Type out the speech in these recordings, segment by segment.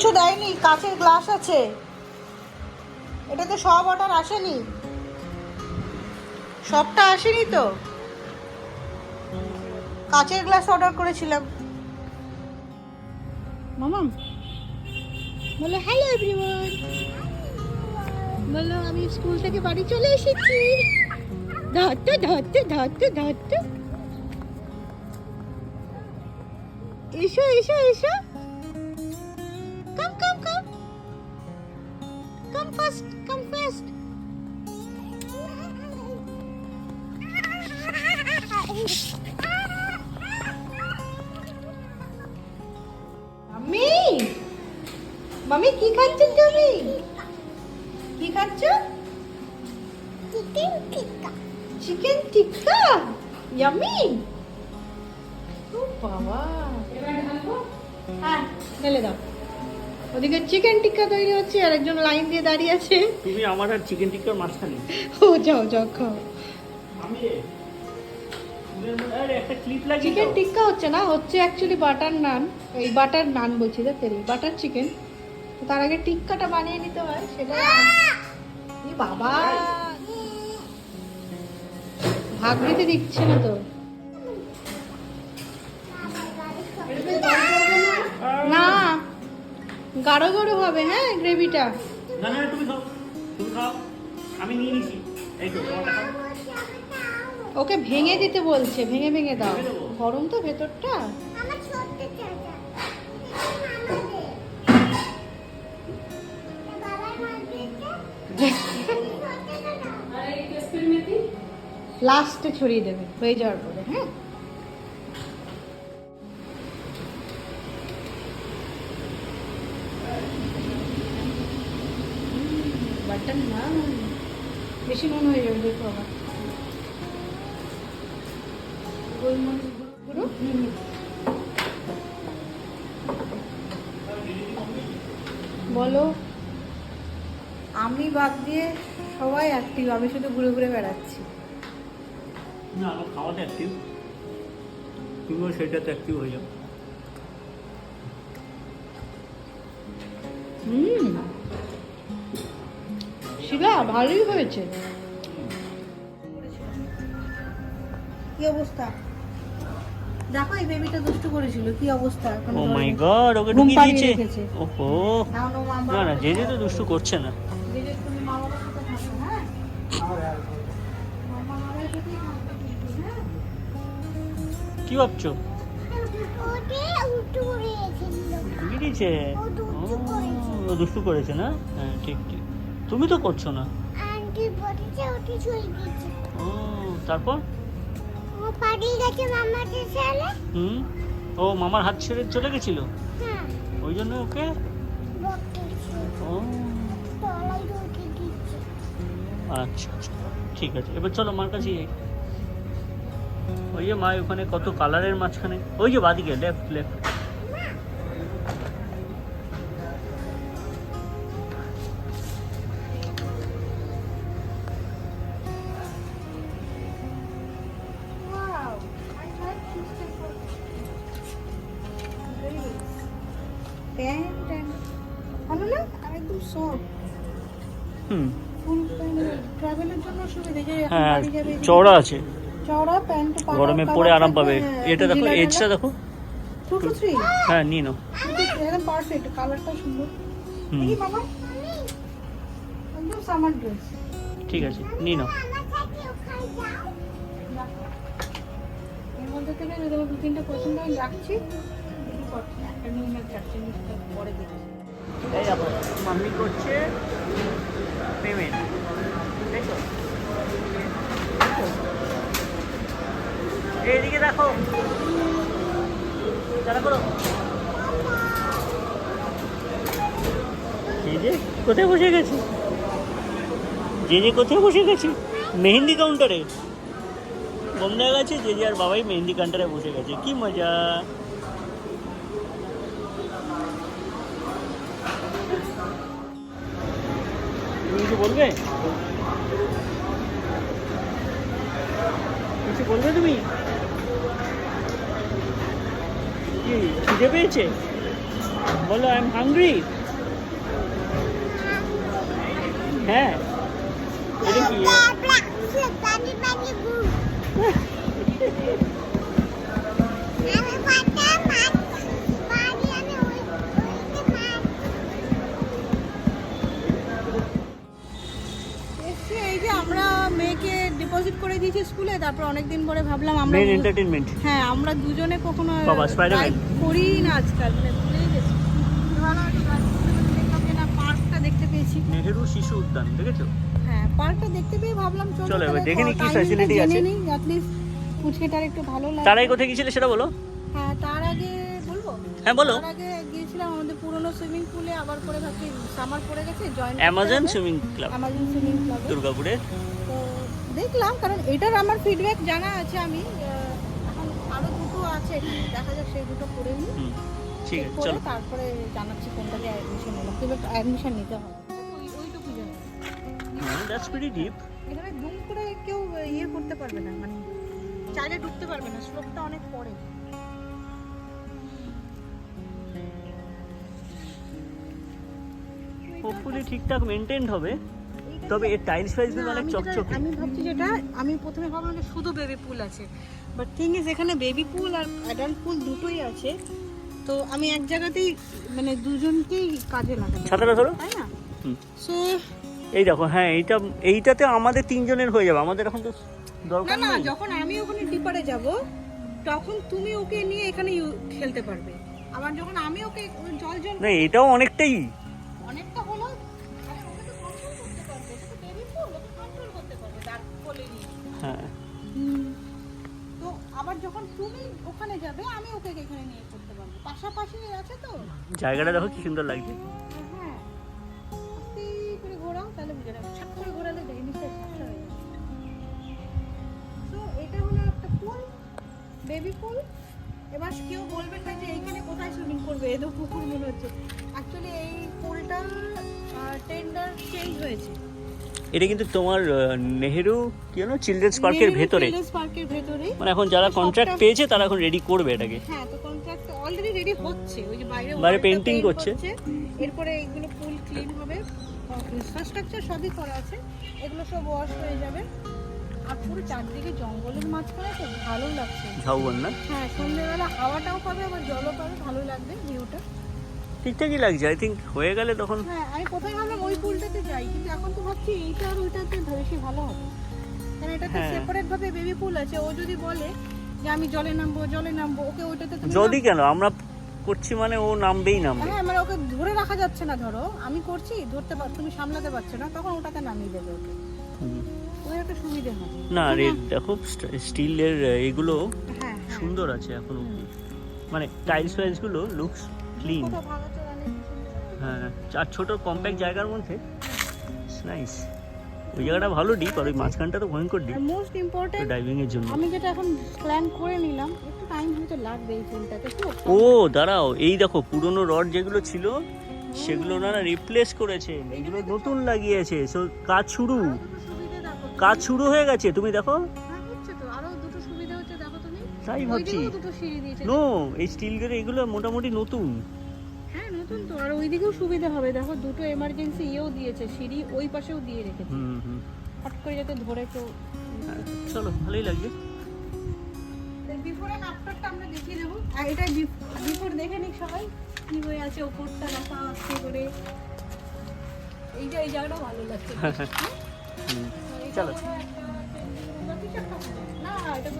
কিছু দেয়নি, কাঁচের গ্লাস আছে। এটাতে সব অর্ডার আসেনি। সবটা আসেনি তো? কাঁচের গ্লাস অর্ডার করেছিলাম। মামাম বলো হ্যালো এভরিওয়ান বলো, আমি স্কুল থেকে বাড়ি চলে এসেছি। ধরতে ধরতে ধরতে ধরতে। এসো এসো এসো। Come fast come fast mummy mummy কি খাচ্ছ তুমি? কি খাচ্ছ? Chicken tikka chicken tikka yummy ও বাবা। হ্যাঁ ঢেলে দাও। ওদিকে চিকেন টিক্কা তৈরি হচ্ছে আর একজন লাইন দিয়ে দাঁড়িয়ে আছে। তুমি আমার আর চিকেন টিক্কার মাঝখানে। ও যাও যাও খাও। আমি চিকেন টিক্কা হচ্ছে না হচ্ছে অ্যাকচুয়ালি বাটার নান এই বাটার নান বলছি দেখ তেরি বাটার চিকেন তার আগে টিক্কাটা বানিয়ে নিতে হয় সেটা বাবা। ভাগ দিতে দিচ্ছে না তো। গাঢ় গাঢ় হবে হ্যাঁ গ্রেভিটা? না না তুমি খাও তুমি খাও। আমি নিয়ে নিছি। এই তো ওকে ভেঙে দিতে বলছে ভেঙে ভেঙে দাও। গরম তো ভেতরটা? লাস্টে ছড়িয়ে দেবে হয়ে যাওয়ার পরে হ্যাঁ? বাটন না বেশি নুন হয়ে যাবে দেখো আবার। গোলমরিচ গুঁড়ো। বলো আমি বাদ দিয়ে সবাই অ্যাক্টিভ আমি শুধু ঘুরে ঘুরে বেড়াচ্ছি। না আমার খাওয়াতে অ্যাক্টিভ তুমিও সেটাতে অ্যাক্টিভ হয়ে যাও। হুম। শিলা ভালোই হয়েছে। কি অবস্থা? দেখো এই বেবিটা দুষ্টু করেছিল। কি অবস্থা? এখন ও মাই গড ওকে ঢুকিয়ে দিয়েছে। ওহো। না না যে যে তো দুষ্টু করছে না। জেজে তুমি মা বাবার সাথে থাকো, হ্যাঁ? হ্যাঁ? কি ভাবছ। দুষ্টু করেছে না? হ্যাঁ ঠিক ঠিক। তুমি তো করছ না। আন্টি বলেছে ওটি ছুঁয়ে দিয়েছে ও তারপর? ও গেছে মামাকে হুম ও মামার হাত ছেড়ে চলে গেছিল? হ্যাঁ। ওই জন্য ওকে? ও। আচ্ছা আচ্ছা ঠিক আছে। এবার চলো মার কাছে যাই। ওই যে মা ওখানে কত কালারের মাঝখানে। ওই যে বাদিকে লেফট লেফট চওড়া আছে। চওড়া প্যান্ট গরমে পরে আরাম পাবে। এটা দেখো এজটা দেখো। হ্যাঁ নিয়ে নাও। একদম পারফেক্ট কালারটা সুন্দর। হুম। বাবা। একদম সামার ড্রেস ঠিক আছে নিয়ে নাও। এর মধ্যে থেকে যদি আমার দু তিনটে পছন্দ হয় রাখছি। একটা নিয়ে না চারটে পরে দেখো। মাম্মি করছে পেমেন্ট দেখো। এইদিকে দেখো। যে কোথায় বসে গেছে? যে যে কোথায় বসে গেছে? মেহেন্দি কাউন্টারে বন্ধ হয়ে গেছে যে যে আর বাবাই মেহেন্দি কাউন্টারে বসে গেছে। কি মজা। তুমি কিছু বলবে? কিছু বলবে তুমি? কি খিদে পেয়েছে বলো আই এম হাংরি হ্যাঁ এটা কি Black, black, bunny, bunny, boo. আমি ডিপোজিট করে দিয়েছি স্কুলে তারপর অনেকদিন পরে ভাবলাম আমরা মেন এন্টারটেনমেন্ট হ্যাঁ আমরা দুজনে কখনো বাবা, Spider-Man? করি না আজকাল মানে ভুলেই গেছি। ভালো একটু drive করতে করতে দেখলাম না পার্কটা দেখতে পেয়েছি। নেহেরু শিশু উদ্যান দেখেছ? হ্যাঁ পার্কটা দেখতে পেয়ে ভাবলাম চলো এবার দেখে কি জেনে। অ্যাটলিস্ট একটু ভালো লাগে। কোথায় গিয়েছিলে সেটা বলো। হ্যাঁ তার আগে বলব? হ্যাঁ বলো। তার আগে গিয়েছিলাম আমাদের পুরনো সুইমিং পুলে আবার করে ভাবছি সামার পড়ে গেছে join Amazon swimming club Amazon swimming ক্লাবে দুর্গাপুরে। তো দেখলাম কারণ এটার আমার ফিডব্যাক জানা আছে আমি এখন আরও দুটো আছে দেখা যাক সেই দুটো করে নিই। ঠিক আছে চলো। তারপরে জানাচ্ছি কোনটাতে অ্যাডমিশন নিলাম কিন্তু অ্যাডমিশন নিতে হবে। ওইটুকু জানি দ্যাটস ভেরি ডিপ এখানে দুম করে কেউ ইয়ে করতে পারবে না মানে চাইলে ঢুকতে পারবে না অনেক পরে হোপফুলি ঠিকঠাক মেনটেন হবে। তবে এর টাইলস ফাইলস না, গুলো অনেক চকচকে। আমি ভাবছি যেটা আমি প্রথমে ভাবলাম যে শুধু বেবি পুল আছে। বাট থিং ইজ এখানে বেবি পুল আর অ্যাডাল্ট পুল দুটোই আছে। তো আমি এক জায়গাতেই মানে দুজনকেই কাজে লাগাবো ছাতাটা ধরো। তাই না? সো এই দেখো হ্যাঁ এইটা এইটাতে আমাদের তিনজনের হয়ে যাবে। আমাদের এখন তো দরকার না যখন আমি ওখানে ডিপারে যাব তখন তুমি ওকে নিয়ে এখানে খেলতে পারবে। আবার যখন আমি ওকে জল জল না এটাও অনেকটাই। অনেকটা হলো আরে ওকে তো কন্ট্রোল করতে পারবে এটা তো বেবি পুল ওকে কন্ট্রোল করতে পারবে দাঁত কোলে নিয়ে হ্যাঁ। তো আবার যখন তুমি ওখানে যাবে আমি ওকে এখানে নিয়ে করতে পারব। পাশাপাশি আছে তো? জায়গাটা দেখো কি সুন্দর লাগছে। হ্যাঁ। আস্তে করে ঘোরাও তাহলে বুঝে ছাপ করে ঘোরালে জিনিসটা ঝাপসা হয়ে যাবে তো এটা হলো একটা পুল বেবি পুল এবার কেউ বলবে না যে এইখানে কোথায় সুইমিং করবে এদো পুকুর মনে হচ্ছে। অ্যাকচুয়ালি এই পুলটা টেন্ডার চেঞ্জ হয়েছে। এটা কিন্তু তোমার নেহেরু কি হলো? চিলড্রেন্স পার্কের ভেতরে। পার্কের ভেতরেই মানে এখন যারা কন্ট্রাক্ট পেয়েছে তারা এখন রেডি করবে এটাকে। হ্যাঁ তো কন্ট্রাক্ট অলরেডি রেডি হচ্ছে। ওই যে বাইরে বাইরে wall টা painting paint করছে। এরপরে এগুলো ফুল ক্লিন হবে। ইনফ্রাস্ট্রাকচার সবই করা আছে। এগুলো সব ওয়াশ হয়ে যাবে। আর পুরো চারদিকে জঙ্গলের মাঝখানে তো ভালো লাগছে। ঝাউবন না? হ্যাঁ সন্ধ্যেবেলা হাওয়াটাও পাবে আবার জলও পাবে ভালো লাগবে ভিউটা ঠিকঠাকই লাগছে আই থিঙ্ক হয়ে গেলে তখন হ্যাঁ আমি কোথায় ভাবলাম ওই পুলটাতে যাই কিন্তু এখন তো ভাবছি এইটা আর ওইটাতে বেশি ভালো হবে। কারণ এটাতে। সেপারেট ভাবে বেবি পুল আছে ও যদি বলে যে আমি জলে নামবো জলে নামবো ওকে ওইটাতে তুমি যদি কেন? আমরা করছি মানে ও নামবেই নামবে। হ্যাঁ মানে ওকে ধরে রাখা যাচ্ছে না ধরো। আমি করছি ধরতে পার তুমি সামলাতে পারছ না তখন ওটাতে নামিয়ে দেবে ওকে। হুম। একটা সুবিধে হবে। না রে দেখো স্টিলের এগুলো হ্যাঁ হ্যাঁ। সুন্দর আছে এখন মানে টাইলস ফাইলসগুলো লুকস ক্লিন। হ্যাঁ আর ছোট কম্প্যাক্ট জায়গার মধ্যে নাইস ওই জায়গাটা ভালো ডিপ আর ওই মাঝখানটা তো ভয়ঙ্কর ডিপ মোস্ট ইম্পর্টেন্ট ডাইভিং এর জন্য। আমি যেটা এখন প্ল্যান করে নিলাম একটু টাইম হয়তো লাগবে এই ফুলটাতে ও দাঁড়াও এই দেখো পুরনো রড যেগুলো ছিল সেগুলো ওনারা রিপ্লেস করেছে। এগুলো নতুন লাগিয়েছে। সো কাজ শুরু। কাজ শুরু হয়ে গেছে। তুমি দেখো তাই ভাবছি। নো এই স্টিল গেরে এগুলো মোটামুটি নতুন। হ্যাঁ নতুন তো। আর ওইদিকেও সুবিধা হবে। দেখো দুটো এমার্জেন্সি ইয়েও দিয়েছে সিঁড়ি ওই পাশেও দিয়ে রেখেছে। হুম হুম। হট করে যাতে ধরে কেউ হ্যাঁ, চলো ভালোই লাগছে। বিফোর এন্ড আফটারটা আমরা দেখিয়ে দেবো। আর এটা বিফোর দেখে নিক সবাই কি হয়ে আছে ওপরটা রাখা আস্তে করে। এইটা এই জায়গাটা ভালো লাগছে। হুম, এটা চলো। এটা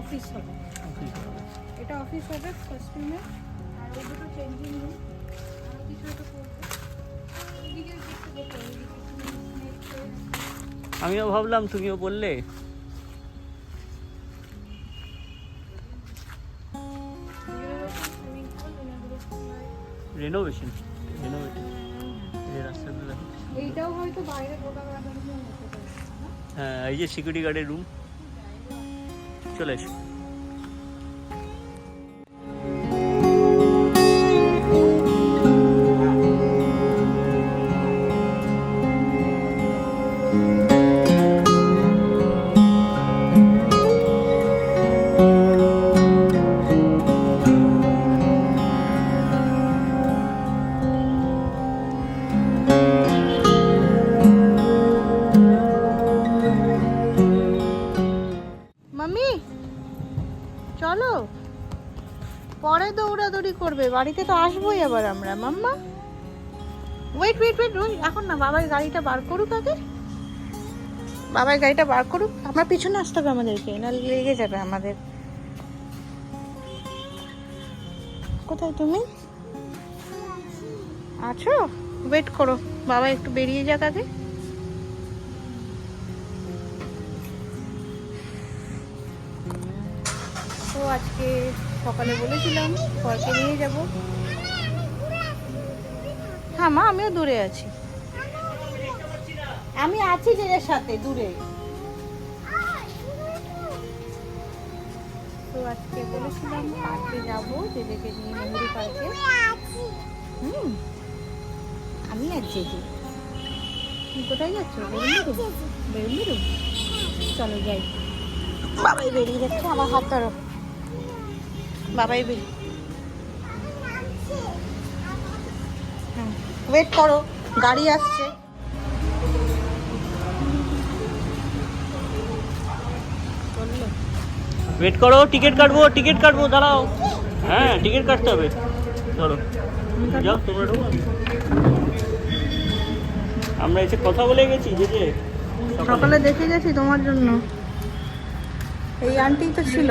অফিস হবে। এটা অফিস হবে ফার্স্ট রুমে আর ওই দুটো চেঞ্জিং রুম আর কিছু একটা করব। ওইদিকে দেখতে দেখো আমিও ভাবলাম তুমিও বললে। রেনোভেশন রেনোভেশন এইটাও হয়তো বাইরে গোটা? হ্যাঁ এই যে সিকিউরিটি গার্ডের রুম চলে এসো। বাড়িতে তো আসবোই আবার আমরা, mamma. Wait wait wait wait এখন না, বাবার গাড়িটা বার করুক আগে। বাবার গাড়িটা বার করুক, আমরা পিছনে আসতে হবে আমাদেরকে, না লেগে যাবে আমাদের। কোথায় তুমি? আছো? ওয়েট করো, বাবা একটু বেরিয়ে যাক আগে। তো আজকে সকালে বলেছিলাম ঘরকে নিয়ে যাব। হ্যাঁ মা, আমিও দূরে আছি। আমি আছি এর সাথে, দূরে। তো আজকে বলেছিলাম পার্কে যাব জেজেকে নিয়ে মেমোরি পার্কে। আমি আর জেজে কোথায় যাচ্ছ? বেরুন বেরুন চলো যাই। বাবাই বেরিয়ে যাচ্ছে, আমার হাত ধরো বাবাই বেরিয়ে ওয়েট করো গাড়ি আসছে। ওয়েট করো টিকিট কাটবো টিকিট কাটবো দাঁড়াও। হ্যাঁ টিকিট কাটতে হবে। চলো। যাও তোমরা আমরা এসে কথা বলে গেছি যে যে। সকালে দেখে গেছি তোমার জন্য। এই আন্টি তো ছিল।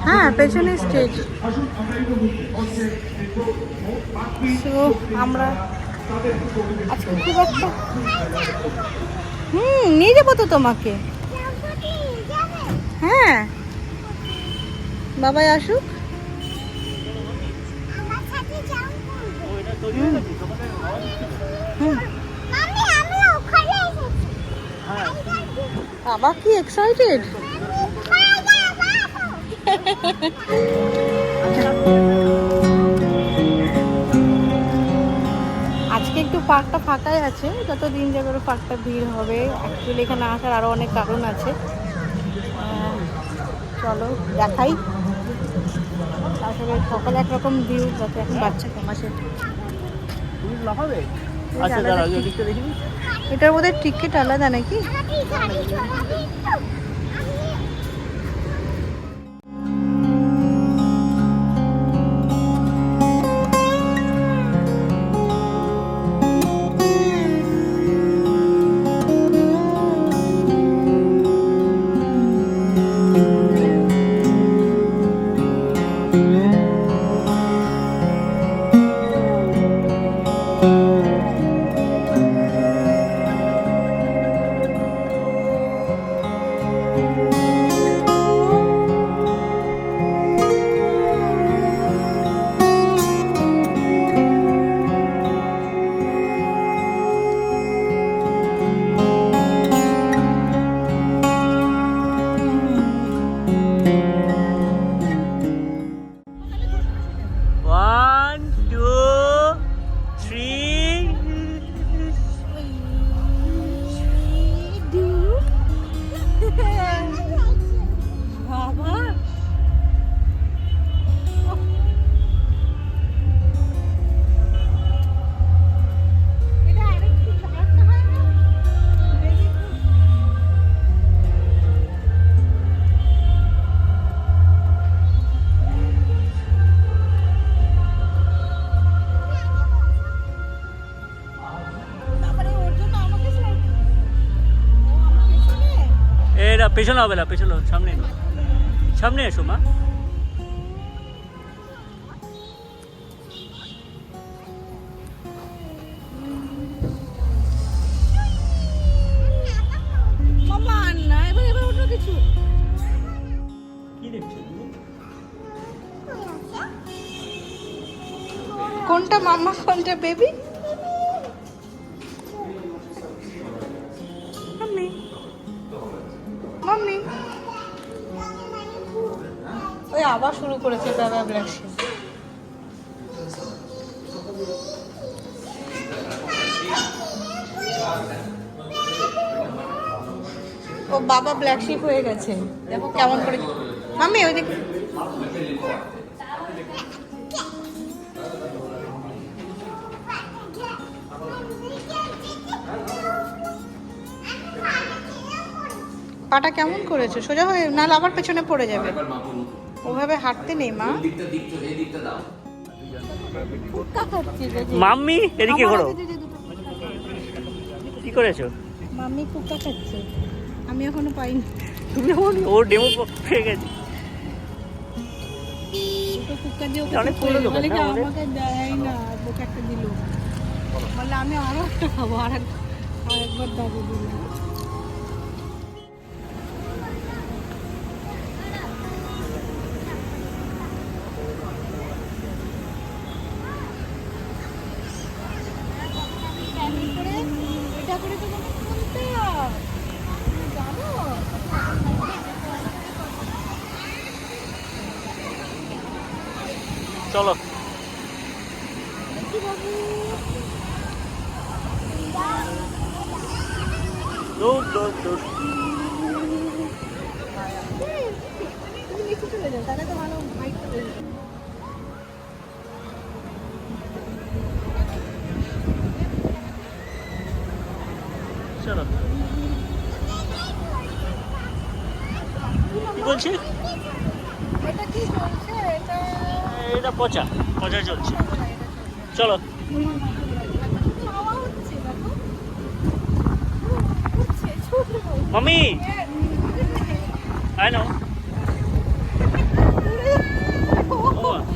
হ্যাঁ। পেছনে স্টেজ আমরা আজকে খুব একটা হুম নিয়ে যাব তো তোমাকে। হ্যাঁ। বাবাই আসুক আমার সাথে যাও ও, এটা তৈরি হয়ে গেছে, তোমাদের আওয়াজ হচ্ছে তো। হুম মাম্মি আমি ওখানে এসেছি হ্যাঁ বাবা কি এক্সাইটেড আজকে একটু পার্কটা ফাঁকাই আছে যত দিন যাবে আরও পার্কটা ভিড় হবে। অ্যাকচুয়ালি এখানে আসার আরও অনেক কারণ আছে। চলো দেখাই। আসলে সকালে একরকম ভিউ যাতে এখন বাচ্চা কম এটার বোধহয় টিকিট আলাদা নাকি? এরা পেছনে হবে না পেছনে সামনে সামনে এসো মা। আবার শুরু করেছে ব্যাবা ব্ল্যাকশিন ও বাবা ব্ল্যাক শিপ হয়ে গেছে। দেখো কেমন করে আমি ওই দেখি। পাটা কেমন করেছ? সোজা হয়ে নাহলে আবার পেছনে পড়ে যাবে। ওভাবে হাঁটতে নেই মা। কোন দিকটা এই দিকটা দাও। মাম্মি এদিকে করো। কি করেছ? মাম্মি কুকা খাচ্ছে আমি এখনও পাইনি। তুমি যখন ও ডেমো পেয়ে গেছে। কুকা দিয়ে অনেক আমাদের? আমাকে দেয় না ওকে একটা দিল। বলে আমি আরও একটা খাব আর এক আরেকবার দাবি দিল করে তোমাকে হয়। জানো? চলো। চলো। কি বলছি? এটা পচা পচা চলছে। চলো। মামি আই নো Oh,